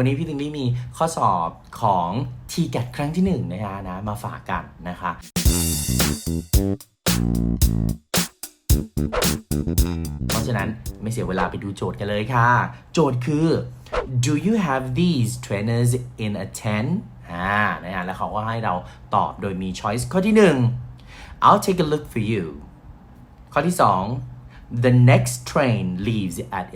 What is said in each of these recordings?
วันนี้พี่ติงลี่มีข้อสอบของ t g a t ครั้งที่หนึ่งนะคะนะมาฝากกันนะคะเพราะฉะนั้นไม่เสียเวลาไปดูโจทย์กันเลยค่ะ โจทย์คือ do you have these trainers in a tent อ่านะฮะแล้วเขาก็ให้เราตอบโดยมี choice ข้อที่ 1 I'll take a look for you ข้อที่ 2 the next train leaves at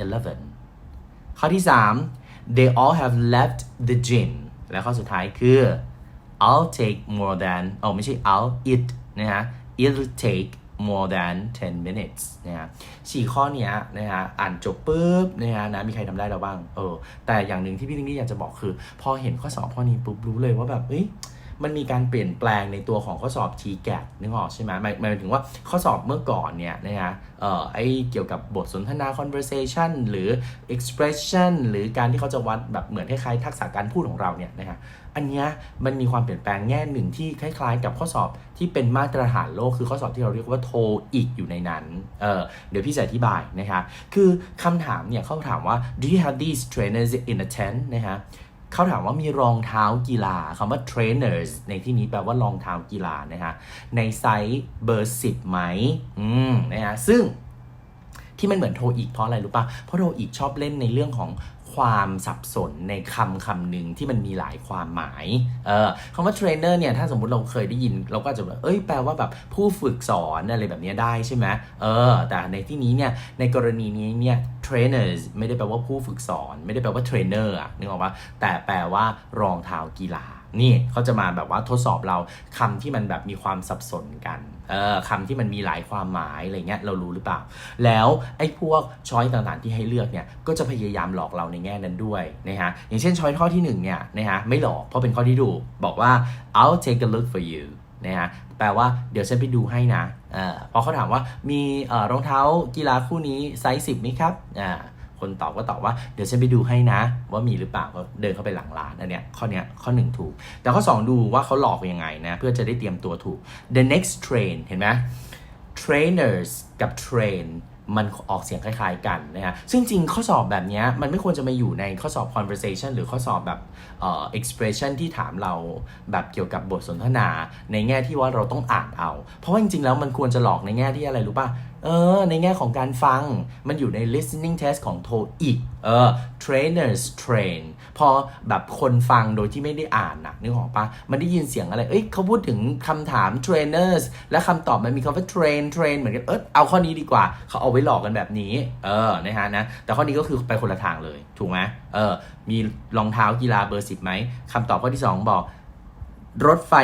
11 ข้อที่ 3 they all have left the gym และข้อสุดท้ายคือ I'll take more than อ๋อไม่ใช่ I'll it นะฮะ it'll take more than 10 minutes นะฮะสี่ข้อเนี้ยนะฮะอ่านจบปุ๊บนะฮะนะมีใครทำได้เราบ้าง เออ แต่อย่างหนึ่งที่พี่ติ๊งนี่อยากจะบอกคือ พอเห็นข้อสอบข้อนี้ปุ๊บรู้เลยว่าแบบ เอ้ย มันมีการเปลี่ยนแปลงในตัวของข้อสอบ TGAT นึกออกใช่ไหมหมายหมายถึงว่าข้อสอบเมื่อก่อนเนี่ยนะฮะเอ่อไอเกี่ยวกับบทสนทนา conversation หรือ expression หรือการที่เขาจะวัดแบบเหมือนคล้ายๆทักษะการพูดของเราเนี่ยนะฮะอันเนี้ยมันมีความเปลี่ยนแปลงแง่หนึ่งที่คล้ายๆ กับข้อสอบที่เป็นมาตรฐานโลกคือข้อสอบที่เราเรียกว่าโทอีกอยู่ในนั้นเออเดี๋ยวพี่จะอธิบายนะคะคือคำถามเนี่ยเขาถามว่า do you have these trainers in a tent นะฮะ เขาถามว่ามีรองเท้ากีฬาคำว่า trainers ในที่นี้แปลว่ารองเท้ากีฬานะฮะในไซส์เบอร์สิบไหมอืมนะฮะซึ่งที่มันเหมือนโทอีกเพราะอะไรรู้ปะเพราะโทอีกชอบเล่นในเรื่องของ ความสับสนในคำคำหนึ่งที่มันมีหลายความหมาย เออคำว่าเทรนเนอร์เนี่ย ถ้าสมมุติเราเคยได้ยิน เราก็จะแบบ เอ้ย แปลว่าแบบผู้ฝึกสอนอะไรแบบนี้ได้ใช่ไหมเออ แต่ในที่นี้เนี่ย ในกรณีนี้เนี่ย trainers ไม่ได้แปลว่าผู้ฝึกสอน ไม่ได้แปลว่า trainer อะนึกออกปะแต่แปลว่ารองเท้ากีฬา นี่เขาจะมาแบบว่าทดสอบเราคำที่มันแบบมีความสับสนกันเออคำที่มันมีหลายความหมายอะไรเงี้ยเรารู้หรือเปล่า แล้วไอ้พวกช้อยต่างๆที่ให้เลือกเนี่ยก็จะพยายามหลอกเราในแง่นั้นด้วยนะฮะอย่างเช่นช้อยข้อที่หนึ่งเนี่ยนะฮะไม่หลอกเพราะเป็นข้อที่ถูบอกว่า I'll take a look for you นะฮะแปลว่าเดี๋ยวฉันไปดูให้นะเออพอเขาถามว่ามีรองเท้ากีฬาคู่นี้ไซส์สิบไหมครับอ่า คนตอบก็ตอบว่าเดี๋ยวฉันไปดูให้นะ ว่ามีหรือเปล่าก็เดินเข้าไปหลังร้านอันเนี้ยข้อเนี้ยข้อหนึ่งถูก แต่ข้อ 2 ดูว่าเขาหลอกยังไงนะเพื่อจะได้เตรียมตัวถูก the next train เห็นไหม trainers กับ train มันออกเสียงคล้ายๆกันนะฮะ ซึ่งจริงข้อสอบแบบเนี้ยมันไม่ควรจะมาอยู่ในข้อสอบ conversation หรือข้อสอบแบบเอ่อ expression ที่ถามเราแบบเกี่ยวกับบทสนทนา ในแง่ที่ว่าเราต้องอ่านเอา เพราะว่าจริงๆ แล้วมันควรจะหลอกในแง่ที่อะไรรู้ป่ะ เออ ในแง่ของการฟัง มันอยู่ใน listening test ของ TOEIC เออ trainers train พอแบบคนฟังโดยที่ไม่ได้อ่านนะนึกออกปะมันได้ยินเสียงอะไร เอ้ยเขาพูดถึงคำถาม trainers และคำตอบมันมีคำว่า train train เหมือนกันเออเอาข้อนี้ดีกว่า เขาเอาไว้หลอกกันแบบนี้ เออนะฮะนะแต่ข้อนี้ก็คือไปคนละทางเลย ถูกไหมเออมีรองเท้ากีฬาเบอร์สิบไหมคำตอบข้อที่ 2 บอก รถไฟ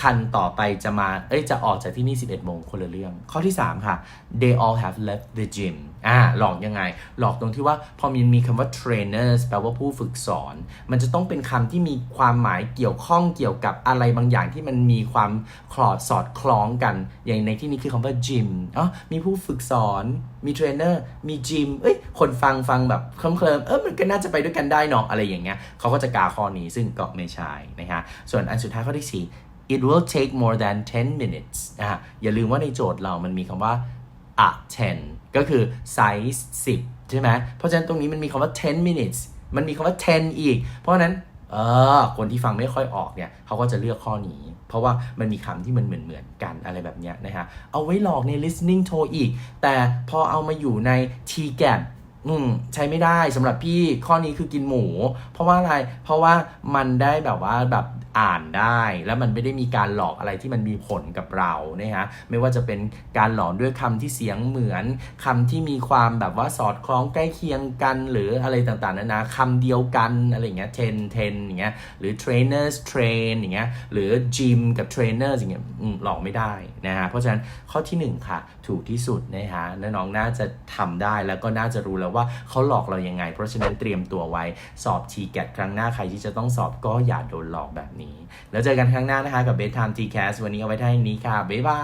คันต่อไปจะมา เอ้ย จะออกจากที่นี่ 11 โมงคนละเรื่อง ข้อที่ 3 ค่ะ they all have left the gym อ่า หลอกยังไง หลอกตรงที่ว่าพอมีมีคำว่า trainers แปลว่าผู้ฝึกสอน มันจะต้องเป็นคำที่มีความหมายเกี่ยวข้องเกี่ยวกับอะไรบางอย่างที่มันมีความคลอดสอดคล้องกัน อย่างในที่นี้คือคำว่า gym อ๋อมีผู้ฝึกสอน มีเทรนเนอร์ มีจิม เอ้ย คนฟังฟังแบบเคลิ้มเคลิมเออ มันก็น่าจะไปด้วยกันได้เนาะอะไรอย่างเงี้ยเขาก็จะกาข้อนี้ซึ่งก็ไม่ใช่นะฮะ ส่วนอันสุดท้ายข้อที่สี่ it will take more than 10 minutes อะอย่าลืมว่าในโจทย์เรามันมีคำว่า a 10 ก็คือ size 10 ใช่ไหมเพราะฉะนั้นตรงนี้มันมีคำว่า 10 minutes มันมีคำว่า 10 อีก เพราะฉะนั้นเออคนที่ฟังไม่ค่อยออกเนี่ยเขาก็จะเลือกข้อนี้ เพราะว่ามันมีคำที่มันเหมือนเหมือนๆกันอะไรแบบเนี้ยนะฮะ เอาไว้หลอกใน listening to อีก แต่พอเอามาอยู่ใน TGAT อืมใช้ไม่ได้สำหรับพี่ข้อนี้คือกินหมู เพราะว่าอะไร เพราะว่ามันได้แบบว่าแบบ อ่านได้ แล้วมันไม่ได้มีการหลอกอะไรที่มันมีผลกับเรานะฮะไม่ว่าจะเป็นการหลอกด้วยคำที่เสียงเหมือนคำที่มีความแบบว่าสอดคล้องใกล้เคียงกันหรืออะไรต่างๆนานาคำเดียวกันอะไรเงี้ย ten ten อย่างเงี้ยหรือ trainers train อย่างเงี้ยหรือ gym กับ trainers อย่างเงี้ยหลอกไม่ได้นะฮะเพราะฉะนั้นข้อที่หนึ่งค่ะ ถูกที่สุดนะฮะและน้องน่าจะทำได้แล้วก็น่าจะรู้แล้วว่าเขาหลอกเรายังไง เพราะฉะนั้นเตรียมตัวไว้สอบ t g a t ครั้งหน้าใครที่จะต้องสอบก็อย่าโดนหลอกแบบนี้แล้วเจอกันครั้งหน้านะคะกับ Bedtime t c a s วันนี้เอาไว้เท่านี้ค่ะ บ๊ายบา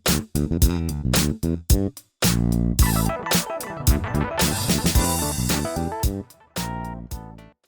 ย